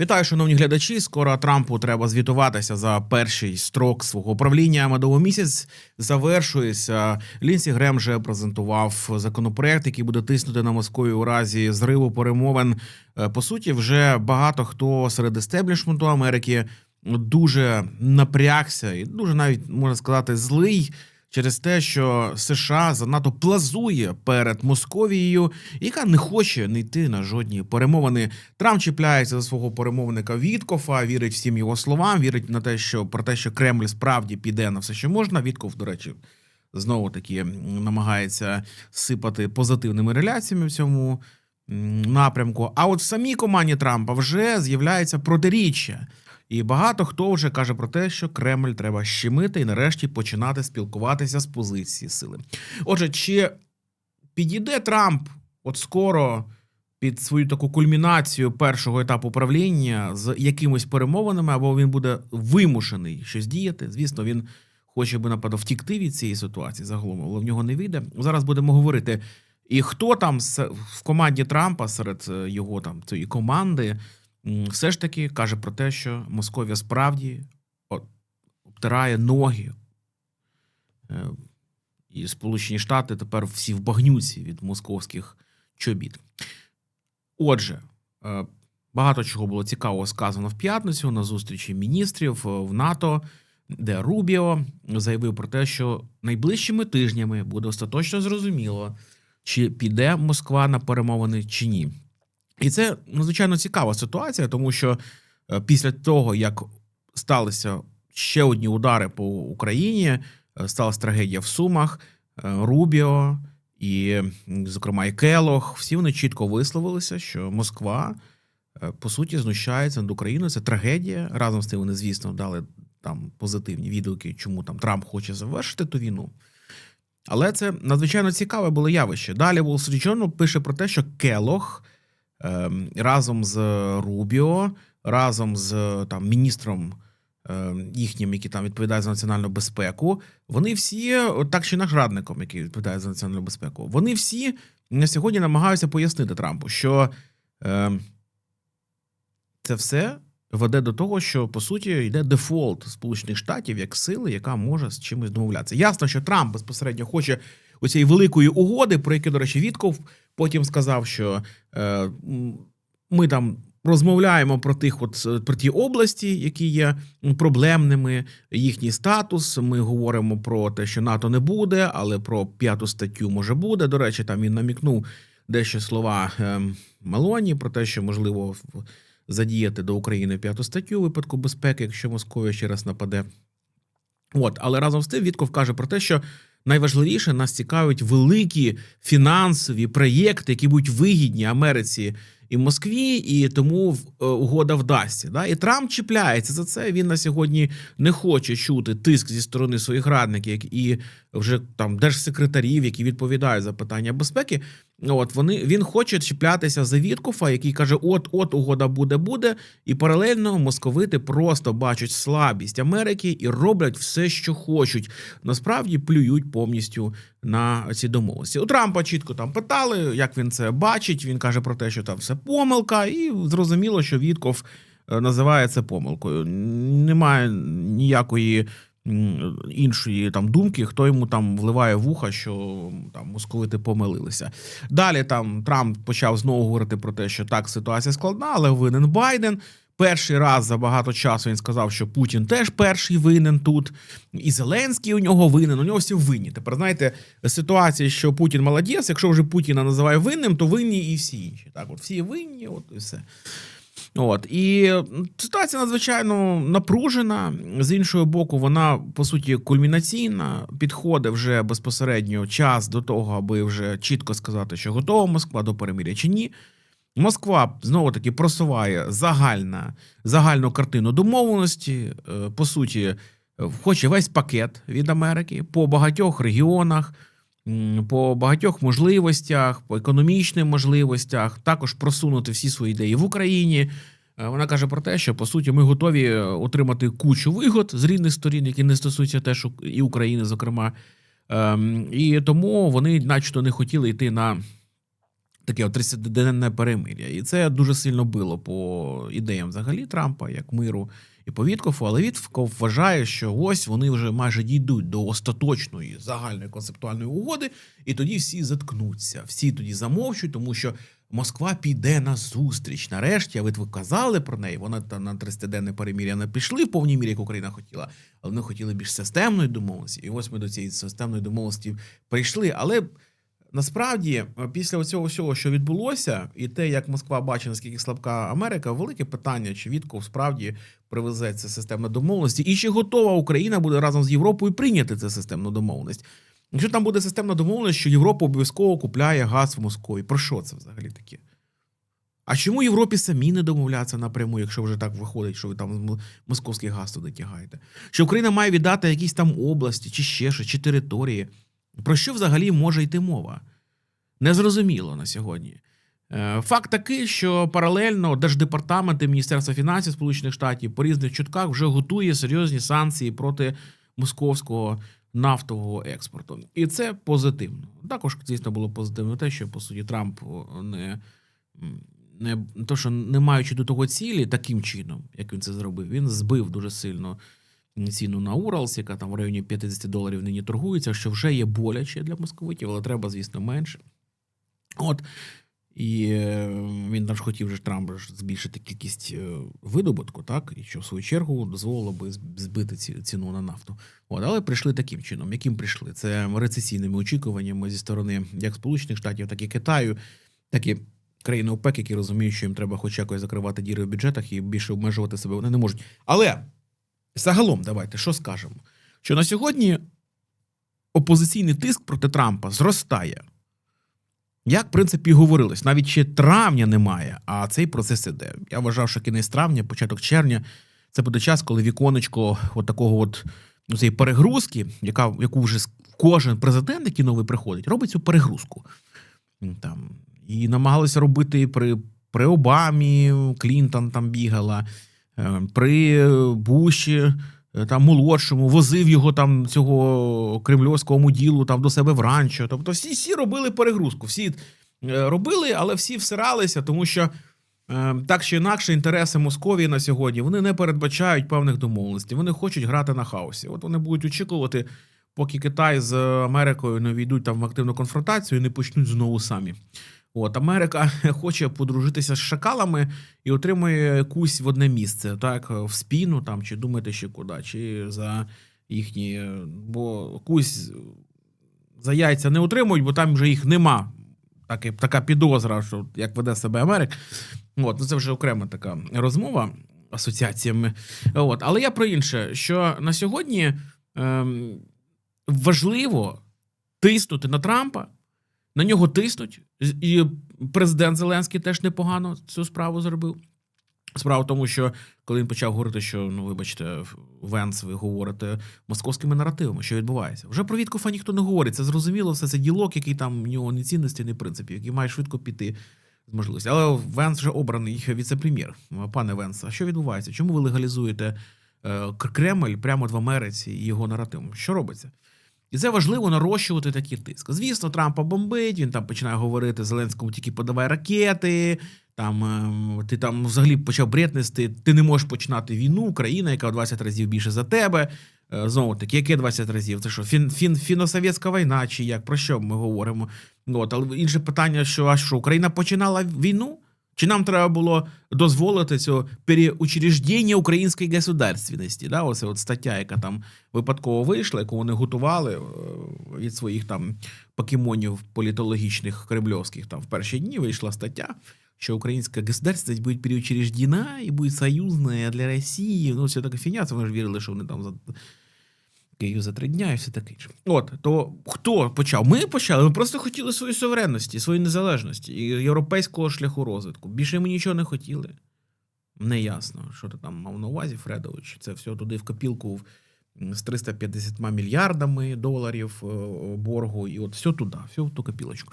Вітаю, шановні глядачі. Скоро Трампу треба звітуватися за перший строк свого правління. Медовий місяць завершується. Лінсі Грем вже презентував законопроект, який буде тиснути на Москву у разі зриву перемовин. Е, По суті, вже багато хто серед естеблішменту Америки дуже напрягся і дуже навіть можна сказати злий. Через те, що США занадто плазує перед Московією, яка не хоче не йти на жодні перемовини. Трамп чіпляється за свого перемовника Віткофа, вірить всім його словам, вірить на те, що про те, що Кремль справді піде на все, що можна. Вітков, до речі, знову таки намагається сипати позитивними реляціями в цьому напрямку. А от в самій команді Трампа вже з'являється протиріччя. І багато хто вже каже про те, що Кремль треба щемити і нарешті починати спілкуватися з позиції сили. Отже, чи підійде Трамп от скоро під свою таку кульмінацію першого етапу правління з якимись перемовинами, або він буде вимушений щось діяти? Звісно, він хоче би напевно втікти від цієї ситуації загалом, але в нього не вийде. Зараз будемо говорити. І хто там в команді Трампа серед е, його там цієї команди все ж таки каже про те, що Московія справді обтирає ноги. Е, І Сполучені Штати тепер всі в багнюці від московських чобіт. Отже, е, багато чого було цікавого сказано в п'ятницю на зустрічі міністрів е, в НАТО, де Рубіо заявив про те, що найближчими тижнями буде остаточно зрозуміло, чи піде Москва на перемовини чи ні. І це надзвичайно цікава ситуація, тому що е, після того, як сталися ще одні удари по Україні, е, сталася трагедія в Сумах, е, Рубіо і, зокрема, і Келох, всі вони чітко висловилися, що Москва по суті знущається над Україною. Це трагедія. Разом з тим вони, звісно, дали там позитивні відгуки, чому там Трамп хоче завершити ту війну. Але це надзвичайно цікаве було явище. Далі Wall Street Journal пише про те, що Келох разом з Рубіо, разом з там міністром ем, їхнім, який там відповідає за національну безпеку, вони всі, так чи інакше радником, який відповідає за національну безпеку, вони всі на сьогодні намагаються пояснити Трампу, що ем, це все веде до того, що по суті йде дефолт Сполучених Штатів як сили, яка може з чимось домовлятися. Ясно, що Трамп безпосередньо хоче оцієї великої угоди, про яку, до речі, Вітков потім сказав, що е, ми там. Розмовляємо про тих, от е, про ті області, які є проблемними, їхній статус. Ми говоримо про те, що НАТО не буде, але про п'яту статтю може буде. До речі, там він намікнув дещо слова е, Мелоні про те, що можливо задіяти до України п'яту статтю у випадку безпеки, якщо Московія ще раз нападе. От, але разом з тим Вітков каже про те, що найважливіше нас цікавить великі фінансові проєкти, які будуть вигідні Америці і Москві, і тому е, угода вдасться. Да? І Трамп чіпляється за це. Він на сьогодні не хоче чути тиск зі сторони своїх радників і вже там держсекретарів, які відповідають за питання безпеки. От вони він хоче чіплятися за Віткофа, який каже: От, от угода буде, буде, і паралельно московити просто бачать слабість Америки і роблять все, що хочуть. Насправді плюють повністю на ці домовленості. У Трампа чітко там питали, як він це бачить. Він каже про те, що там все помилка, і зрозуміло, що Вітков е, називає це помилкою. Немає ніякої. Іншої там думки, хто йому там вливає в уха, що там московити помилилися. Далі там Трамп почав знову говорити про те, що так ситуація складна, але винен Байден. Перший раз за багато часу він сказав, що Путін теж перший винен тут, і Зеленський у нього винен. У нього всі винні. Тепер знаєте, ситуація, що Путін молодець. Якщо вже Путіна називає винним, то винні і всі інші. Так, от всі винні, от і все. От і ситуація надзвичайно напружена. З іншого боку, вона по суті кульмінаційна. Підходить вже безпосередньо час до того, аби вже чітко сказати, що готова Москва до перемиря чи ні. Москва знову таки просуває загальна, загальну картину домовленості. е, По суті, е, хоче весь пакет від Америки по багатьох регіонах, по багатьох можливостях, по економічних можливостях, також просунути всі свої ідеї в Україні. Е, Вона каже про те, що по суті ми готові отримати кучу вигод з різних сторін, які не стосуються теж і України, зокрема. Ем, І тому вони, начебто, не хотіли йти на таке 30-денне перемир'я. І це дуже сильно било по ідеям взагалі Трампа, як миру і по Віткофу. Але Віткоф вважає, що ось вони вже майже дійдуть до остаточної загальної концептуальної угоди, і тоді всі заткнуться, всі тоді замовчують, тому що Москва піде на зустріч. Нарешті, а ви казали про неї. Вона там на 30-денне перемир'я не пішли в повній мірі, як Україна хотіла, але вони хотіли більш системної домовленості. І ось ми до цієї системної домовленості прийшли. Але насправді, після цього всього, що відбулося, і те, як Москва бачить, наскільки слабка Америка, велике питання, чи Вітков справді привезе це системна домовленості, і чи готова Україна буде разом з Європою прийняти цю системну домовленість. Якщо там буде системна домовленість, що Європа обов'язково купляє газ в Москві, про що це взагалі таке? А чому Європі самі не домовляться напряму, якщо вже так виходить, що ви там московський газ туди тягаєте? Що Україна має віддати якісь там області, чи ще щось, чи території? Про що взагалі може йти мова? Незрозуміло на сьогодні. Е, Факт такий, що паралельно Держдепартамент і Міністерство фінансів Сполучених Штатів по різних чутках вже готує серйозні санкції проти московського нафтового експорту. І це позитивно. Також, звісно, було позитивно те, що по суті Трамп не, не то, що не маючи до того цілі, таким чином, як він це зробив, він збив дуже сильно ціну на Уралс, яка там в районі 50 доларів нині торгується, що вже є боляче для московитів, але треба, звісно, менше. От. І е, він ж хотів же Трамп збільшити кількість е, видобутку, так, і що в свою чергу дозволило би збити ці, ціну на нафту. От, але прийшли таким чином. Яким прийшли? Це рецесійними очікуваннями зі сторони як Сполучених Штатів, так і Китаю, так і країни ОПЕК, які розуміють, що їм треба хоч якось закривати діри в бюджетах і більше обмежувати себе вони не можуть. Але загалом, давайте що скажемо? Що на сьогодні опозиційний тиск проти Трампа зростає. Як, в принципі, говорилось, навіть ще травня немає, а цей процес іде. Я вважав, що кінець травня, початок червня це буде час, коли віконечко от такого от ну, цієї перегрузки, яка, яку вже кожен президент, який новий приходить, робить цю перегрузку. Там, і намагалися робити при, при Обамі, Клінтон там бігала, при Буші, е, там молодшому, возив його там цього кремльовського муділу там до себе в ранчо. Тобто всі, всі робили перегрузку, всі е, робили, але всі всиралися, тому що е, так чи інакше інтереси Московії на сьогодні вони не передбачають певних домовленостей. Вони хочуть грати на хаосі. От вони будуть очікувати, поки Китай з Америкою не війдуть там в активну конфронтацію і не почнуть знову самі. От Америка хоче подружитися з шакалами і отримує якусь в одне місце, так в спіну там, чи думаєте ще куди, чи за їхні, бо якусь за яйця не отримують, бо там вже їх нема. Так, така підозра, що як веде себе Америка. От, ну це вже окрема така розмова асоціаціями. От, але я про інше, що на сьогодні ем, важливо тиснути на Трампа, на нього тиснуть, і президент Зеленський теж непогано цю справу зробив. Справа в тому, що коли він почав говорити, що ну, вибачте, Венс, ви говорите московськими наративами, що відбувається. Вже про Віткофа ніхто не говорить. Це зрозуміло, все це ділок, який там в нього ні цінності, ні принципів, який має швидко піти з можливості. Але Венс вже обраний віце-прем'єр. Пане Венс, а що відбувається? Чому ви легалізуєте е, Кремль прямо в Америці і його наративом? Що робиться? І це важливо нарощувати такий тиск. Звісно, Трампа бомбить, він там починає говорити Зеленському, тільки подавай ракети. Там ем, ти там взагалі почав бред нести, ти не можеш починати війну, країна, яка в 20 разів більше за тебе. Е, Знову таки, яке 20 разів? Це що, фін, фін, фіно-совєтська війна, чи як? Про що ми говоримо? От, але інше питання, що а що Україна починала війну? Чи нам треба було дозволити цього переучреждення української государственності? Да? Оце от стаття, яка там випадково вийшла, яку вони готували е, від своїх там покемонів політологічних кремльовських. Там в перші дні вийшла стаття, що українська государственность буде переучреждена і буде союзна для Росії. Ну, все таке фіня, це вони ж вірили, що вони там Київ за три дня і все таке. От то хто почав? Ми почали. Ми просто хотіли своєї суверенності, своєї незалежності і європейського шляху розвитку. Більше ми нічого не хотіли. Не ясно, що ти там мав на увазі, Фредович. Це все туди в копілку з 350 мільярдами доларів е, боргу, і от все туди, все в ту копілочку.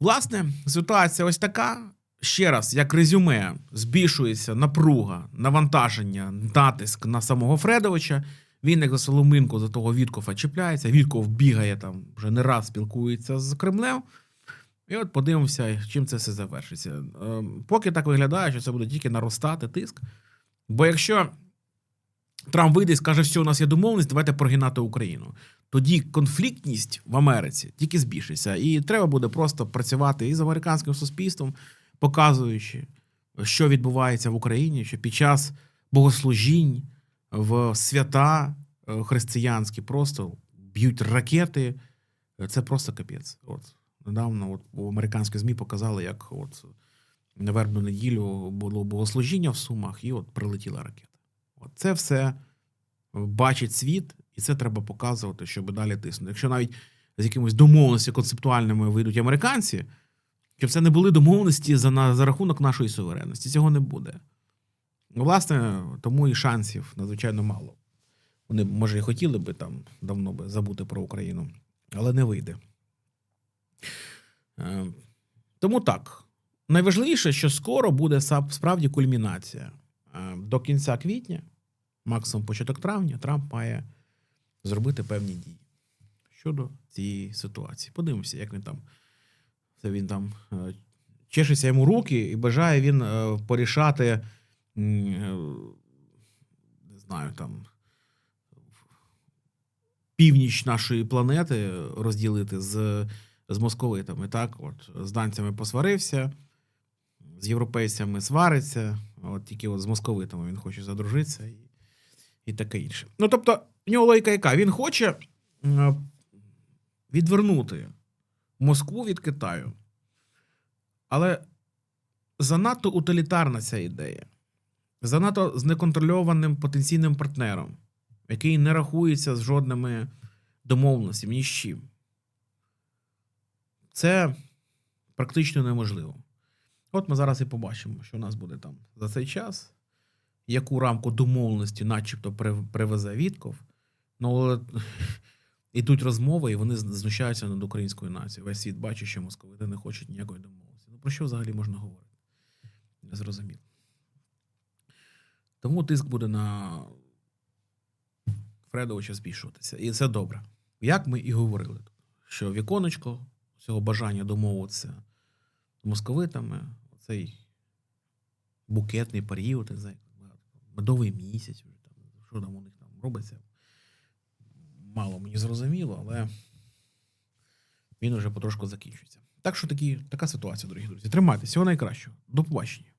Власне, ситуація ось така. Ще раз, як резюме, збільшується напруга, навантаження, натиск на самого Фредовича. Він, як за Соломинку, за того Віткофа чіпляється. Вітков бігає там вже не раз спілкується з Кремлем. І от подивимося, чим це все завершиться. Е, Поки так виглядає, що це буде тільки наростати тиск. Бо якщо Трамп вийде і скаже, все, у нас є домовленість, давайте прогинати Україну. Тоді конфліктність в Америці тільки збільшиться. І треба буде просто працювати і з американським суспільством, показуючи, що відбувається в Україні, що під час богослужінь в свята е, християнські просто б'ють ракети. Це просто капець. От недавно от, у американські ЗМІ показали, як от на вербну неділю було богослужіння в Сумах, і от прилетіла ракета. От це все бачить світ, і це треба показувати, щоб далі тиснути. Якщо навіть з якимись домовленостями концептуальними вийдуть американці, щоб це не були домовленості за, на, за рахунок нашої суверенності. Цього не буде. Ну, власне, тому і шансів надзвичайно мало. Вони, може, і хотіли би там давно би забути про Україну, але не вийде. Е, Тому так. Найважливіше, що скоро буде справді кульмінація. Е, До кінця квітня, максимум початок травня, Трамп має зробити певні дії щодо цієї ситуації. Подивимося, як він там. Це він там е, чешеться йому руки і бажає він порішати, не знаю, там північ нашої планети розділити з, з московитами. Так, от з данцями посварився, з європейцями свариться, от тільки от з московитами він хоче задружитися і, і таке інше. Ну, тобто, в нього логіка яка? Він хоче е, відвернути Москву від Китаю. Але занадто утилітарна ця ідея. Занадто з неконтрольованим потенційним партнером, який не рахується з жодними домовленостями, ні з чим. Це практично неможливо. От ми зараз і побачимо, що у нас буде там за цей час, яку рамку домовленості, начебто, привезе Вітков. Ну, але ідуть розмови, і вони знущаються над українською нацією. Весь світ бачить, що московити не хочуть ніякої домовленості. Ну про що взагалі можна говорити? Зрозуміло. Тому тиск буде на Фредовича збільшуватися. І це добре. Як ми і говорили, що віконечко цього бажання домовитися з московитами, цей букетний період, не знаю, медовий місяць, що там у них там робиться, мало мені зрозуміло, але він уже потрошку закінчується. Так що такі, така ситуація, дорогі друзі. Тримайтеся, всього найкращого. До побачення.